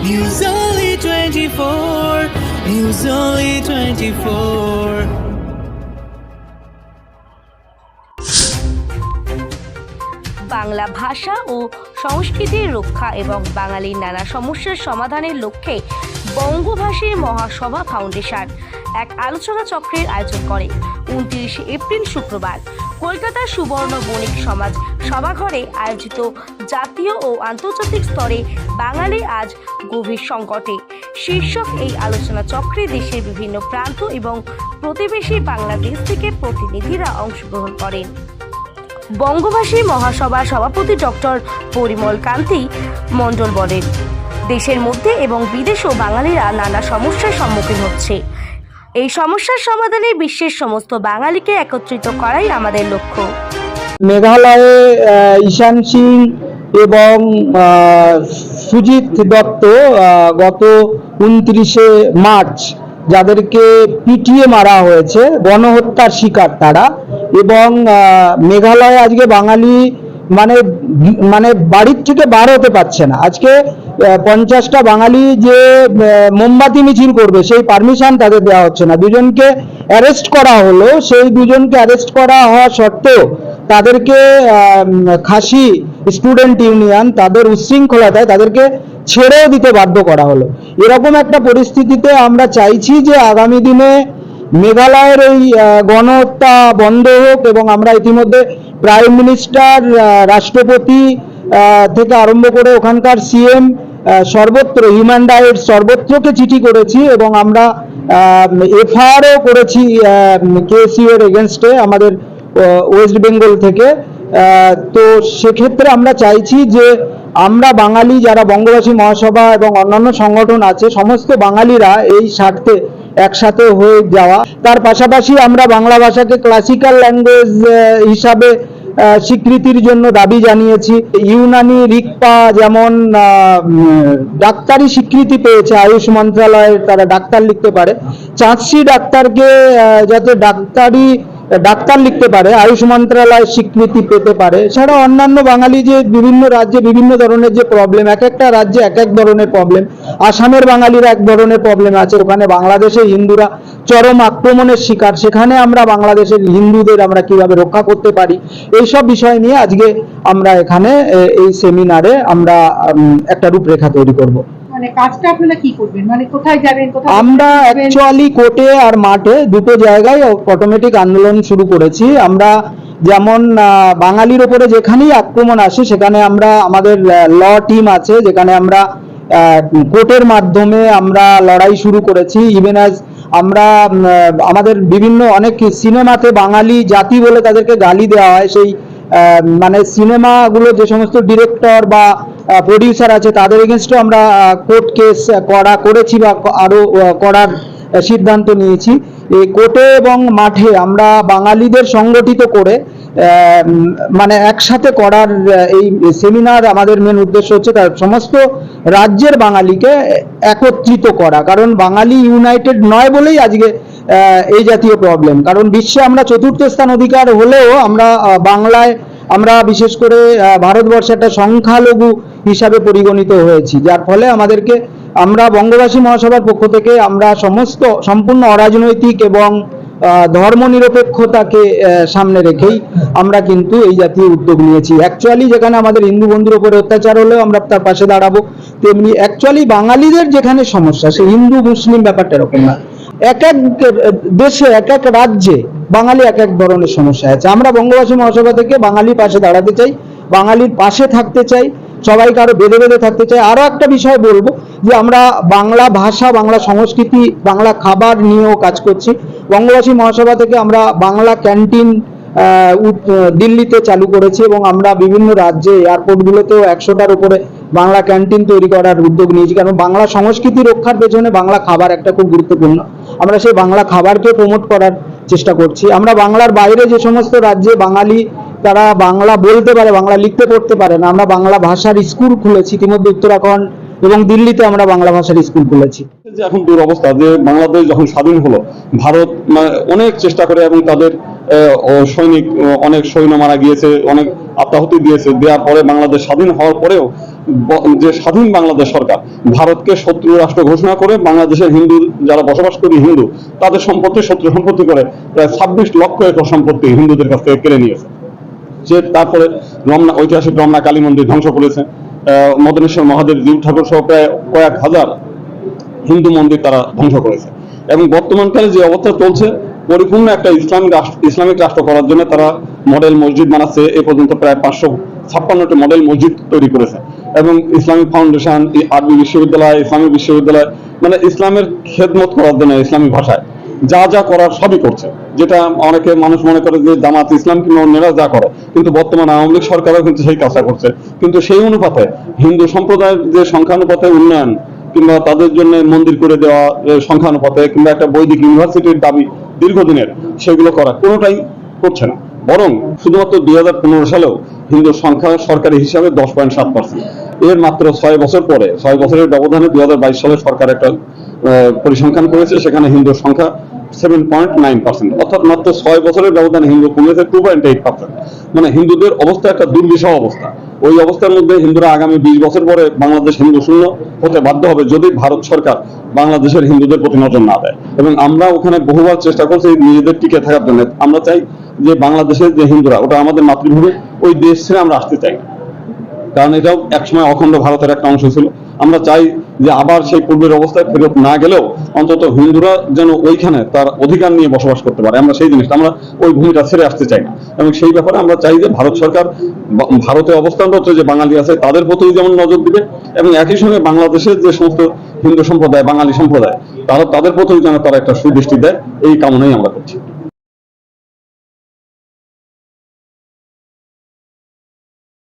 News Only 24. News Only 24. Bangla ভাষা ও সংস্কৃতির রক্ষা এবং বাঙালির নানা সমস্যার সমাধানের লক্ষ্যে বঙ্গভাষী মহাসভা ফাউন্ডেশন এক আলোচনা চক্রের আয়োজন করে উনত্রিশে এপ্রিল শুক্রবার, কলকাতার সুবর্ণ বণিক সমাজ সভাঘরে আয়োজিত জাতীয় ও আন্তর্জাতিক স্তরে বাঙালি আজ গভীর সংকটে। শীর্ষক এই আলোচনা চক্রে দেশের বিভিন্ন প্রান্ত এবং প্রতিবেশী বাংলাদেশ থেকে প্রতিনিধিরা অংশগ্রহণ করেন। বঙ্গভাষী মহাসভার সভাপতি ডক্টর পরিমল কান্তি মণ্ডল বলেন, দেশের মধ্যে এবং বিদেশেও বাঙালিরা নানা সমস্যার সম্মুখীন হচ্ছে। এই সমস্যার সমাধানে বিশ্বের সমস্ত বাঙালিকে একত্রিত করাই আমাদের লক্ষ্য। মেঘালয়ে ঈশান সিং এবং সুজিত দত্ত গত উনত্রিশে মার্চ যাদেরকে পিটিয়ে মারা হয়েছে, গণহত্যার শিকার তারা এবং মেঘালয়ে আজকে বাঙালি মানে মানে বাড়ির থেকে বার হতে পারছে না। আজকে পঞ্চাশটা বাঙালি যে মোমবাতি মিছিল করবে, সেই পারমিশন তাদের দেওয়া হচ্ছে না। দুজনকে অ্যারেস্ট করা হলো, সেই দুজনকে অ্যারেস্ট করা হওয়া সত্ত্বেও তাদেরকে খাসি স্টুডেন্ট ইউনিয়ন তাদের উচ্ছৃঙ্খলতায় তাদেরকে ছেড়েও দিতে বাধ্য করা হলো। এরকম একটা পরিস্থিতিতে আমরা চাইছি যে আগামী দিনে মেঘালয়ের এই গণহত্যা বন্ধ হোক এবং আমরা ইতিমধ্যে প্রাইম মিনিস্টার রাষ্ট্রপতি থেকে আরম্ভ করে ওখানকার সিএম সর্বত্র হিউম্যান রাইটস সর্বত্রকে চিঠি করেছি এবং আমরা এফআইআরও করেছি কেসিও এগেনস্টে আমাদের ওয়েস্ট বেঙ্গল থেকে। তো সেক্ষেত্রে আমরা চাইছি যে আমরা বাঙালি যারা বঙ্গবাসী মহাসভা এবং অন্যান্য সংগঠন আছে, সমস্ত বাঙালিরা এই স্বার্থে একসাথে হয়ে যাওয়া। তার পাশাপাশি আমরা বাংলা ভাষাকে ক্লাসিক্যাল ল্যাঙ্গুয়েজ হিসাবে স্বীকৃতির জন্য দাবি জানিয়েছি। ইউনানি রিকপা যেমন ডাক্তারি স্বীকৃতি পেয়েছে আয়ুষ মন্ত্রণালয়ের তারা ডাক্তার লিখতে পারে। চাঁদসি ডাক্তারকে যাতে ডাক্তারি ডাক্তার লিখতে পারে, আয়ুষ মন্ত্রণালয় স্বীকৃতি পেতে পারে। এছাড়া অন্যান্য বাঙালি যে বিভিন্ন রাজ্যে বিভিন্ন ধরনের যে প্রবলেম এক একটা রাজ্যে এক এক ধরনের প্রবলেম আসামের বাঙালিরা এক ধরনের প্রবলেম আছে। ওখানে বাংলাদেশের হিন্দুরা চরম আক্রমণের শিকার। সেখানে আমরা বাংলাদেশের হিন্দুদের আমরা কীভাবে রক্ষা করতে পারি? এইসব বিষয় নিয়ে আজকে আমরা এখানে এই সেমিনারে আমরা একটা রূপরেখা তৈরি করব। মানে কাজটা আপনারা কি করবেন? মানে কোথায় যাবেন কোথায় আমরা অ্যাকচুয়ালি কোর্টে আর মাঠে দুটো জায়গায় অটোমেটিক আন্দোলন শুরু করেছি। আমরা যেমন বাঙালির ওপরে যেখানেই আক্রমণ আসে সেখানে আমরা আমাদের ল টিম আছে যেখানে আমরা কোর্টের মাধ্যমে আমরা লড়াই শুরু করেছি। ইভেন আজ আমরা আমাদের বিভিন্ন অনেক সিনেমাতে বাঙালি জাতি বলে তাদেরকে গালি দেওয়া হয় সেই মানে সিনেমাগুলো যে সমস্ত ডিরেক্টর বা প্রডিউসার আছে, তাদের এগেনস্টে আমরা কোর্ট কেস করা, করেছি বা ক- আরও করার সিদ্ধান্ত নিয়েছি। এই কোর্টে এবং মাঠে আমরা বাঙালিদের সংগঠিত করে মানে একসাথে করার এই সেমিনার আমাদের মেন উদ্দেশ্য হচ্ছে তার সমস্ত রাজ্যের বাঙালিকে একত্রিত করা। কারণ বাঙালি ইউনাইটেড নয় বলেই আজকে এই জাতীয় প্রবলেম কারণ বিশ্বে আমরা চতুর্থ স্থান অধিকার হলেও আমরা বাংলায় আমরা বিশেষ করে ভারতবর্ষে একটা সংখ্যালঘু হিসাবে পরিগণিত হয়েছি। যার ফলে আমাদেরকে, আমরা বঙ্গবাসী মহাসভার পক্ষ থেকে আমরা সমস্ত, সম্পূর্ণ অরাজনৈতিক এবং ধর্মনিরপেক্ষতাকে সামনে রেখেই আমরা কিন্তু এই জাতীয় উদ্যোগ নিয়েছি। অ্যাকচুয়ালি যেখানে আমাদের হিন্দু বন্ধুর উপরে অত্যাচার হলেও আমরা তার পাশে দাঁড়াবো, তেমনি অ্যাকচুয়ালি বাঙালিদের যেখানে সমস্যা সে হিন্দু মুসলিম ব্যাপারটা এরকম না। এক এক দেশে এক এক রাজ্যে বাঙালি এক এক ধরনের সমস্যা আছে। আমরা বঙ্গবাসী মহাসভা থেকে বাঙালি পাশে দাঁড়াতে চাই, বাঙালির পাশে থাকতে চাই, সবাইকে আরও বেঁধে বেঁধে থাকতে চাই। আরও একটা বিষয় বলব যে আমরা বাংলা ভাষা, বাংলা সংস্কৃতি, বাংলা খাবার নিয়েও কাজ করছি। বঙ্গবাসী মহাসভা থেকে আমরা বাংলা ক্যান্টিন দিল্লিতে চালু করেছি এবং আমরা বিভিন্ন রাজ্যে এয়ারপোর্টগুলোতেও একশোটার উপরে বাংলা ক্যান্টিন তৈরি করার উদ্যোগ নিয়েছি। কারণ বাংলা সংস্কৃতি রক্ষার পেছনে বাংলা খাবার একটা খুব গুরুত্বপূর্ণ। আমরা সেই বাংলা খাবারকে প্রমোট করার চেষ্টা করছি। আমরা বাংলার বাইরে যে সমস্ত রাজ্যে বাঙালি, তারা বাংলা বলতে পারে, বাংলা লিখতে পড়তে পারে না, আমরা বাংলা ভাষার স্কুল খুলেছি ইতিমধ্যে উত্তরাখণ্ড এবং দিল্লিতে আমরা বাংলা ভাষার স্কুল খুলেছি। যে এখন দুরবস্থা, যে বাংলাদেশ যখন স্বাধীন হলো, ভারত অনেক চেষ্টা করে এবং তাদের সৈনিক অনেক সৈন্য মারা গিয়েছে, অনেক আত্মাহুতি দিয়েছে। দেওয়ার পরে বাংলাদেশ স্বাধীন হওয়ার পরেও যে স্বাধীন বাংলাদেশ সরকার, ভারতকে শত্রু রাষ্ট্র ঘোষণা করে বাংলাদেশের হিন্দু, যারা বসবাস করি হিন্দু, তাদের সম্পত্তি শত্রু সম্পত্তি করে প্রায় ছাব্বিশ লক্ষ একর সম্পত্তি হিন্দুদের কাছ থেকে কেড়ে নিয়েছে। সে তারপরে রমনা, ঐতিহাসিক রমনা কালী মন্দির ধ্বংস করেছে। মদনেশ্বর মহাদেব, জীব ঠাকুর সহ প্রায় কয়েক হাজার হিন্দু মন্দির তারা ধ্বংস করেছে। এবং বর্তমানকালে যে অবস্থা চলছে পরিপূর্ণ একটা ইসলামিক রাষ্ট্র ইসলামিক রাষ্ট্র করার জন্য তারা মডেল মসজিদ বানাচ্ছে। এ পর্যন্ত প্রায় পাঁচশো ছাপ্পান্নটি মডেল মসজিদ তৈরি করেছে। এবং ইসলামিক ফাউন্ডেশন আরবি বিশ্ববিদ্যালয়, ইসলামিক বিশ্ববিদ্যালয় মানে ইসলামের খেদমত করার জন্য ইসলামিক ভাষায়। যা যা করার সবই করছে। যেটা অনেকে মানুষ মনে করে যে জামাত ইসলাম কিংবা অন্যরা যা করে। কিন্তু বর্তমান আওয়ামী লীগ সরকারও কিন্তু সেই কাজটা করছে। কিন্তু সেই অনুপাতে হিন্দু সম্প্রদায়ের যে সংখ্যানুপাতে উন্নয়ন কিংবা তাদের জন্য মন্দির করে দেওয়া সংখ্যানুপাতে কিংবা একটা বৈদিক ইউনিভার্সিটির দাবি দীর্ঘদিনের সেগুলো করা কোনোটাই করছে না। বরং শুধুমাত্র দুই হাজার পনেরো সালেও হিন্দুর সংখ্যা সরকারি হিসাবে দশ পয়েন্ট সাত পার্সেন্ট। এর মাত্র ছয় বছর পরে, ছয় বছরের ব্যবধানে দুই হাজার বাইশ সালে সরকার একটা পরিসংখ্যান করেছে, সেখানে হিন্দুর সংখ্যা সেভেন পয়েন্ট নাইন পার্সেন্ট অর্থাৎ মাত্র ছয় বছরের ব্যবধানে হিন্দু কমেছে টু পয়েন্ট এইট পার্সেন্ট মানে হিন্দুদের অবস্থা একটা দুর্বিষহ অবস্থা। ওই অবস্থার মধ্যে হিন্দুরা আগামী বিশ বছর পরে বাংলাদেশ হিন্দু শূন্য হতে বাধ্য হবে যদি ভারত সরকার বাংলাদেশের হিন্দুদের প্রতি নজর না দেয়। এবং আমরা ওখানে বহুবার চেষ্টা করছি নিজেদের টিকে থাকার জন্য। আমরা চাই যে বাংলাদেশের যে হিন্দুরা, ওটা আমাদের মাতৃভূমি, ওই দেশ ছেড়ে আমরা আসতে চাই। কারণ এটাও একসময় অখণ্ড ভারতের একটা অংশ ছিল। আমরা চাই যে আবার সেই পূর্বের অবস্থায় ফেরত না গেলেও অন্তত হিন্দুরা যেন ওইখানে তার অধিকার নিয়ে বসবাস করতে পারে। আমরা সেই জিনিসটা, আমরা ওই ভূমিটা ছেড়ে আসতে চাই না। এবং সেই ব্যাপারে আমরা চাই যে ভারত সরকার ভারতে অবস্থানরত যে বাঙালি আছে, তাদের প্রতি যেমন নজর দিবে এবং একই সঙ্গে বাংলাদেশের যে সমস্ত হিন্দু সম্প্রদায়, বাঙালি সম্প্রদায়, তারা তাদের প্রতি যেন তারা একটা সুদৃষ্টি দেয়, এই কামনাই আমরা করছি।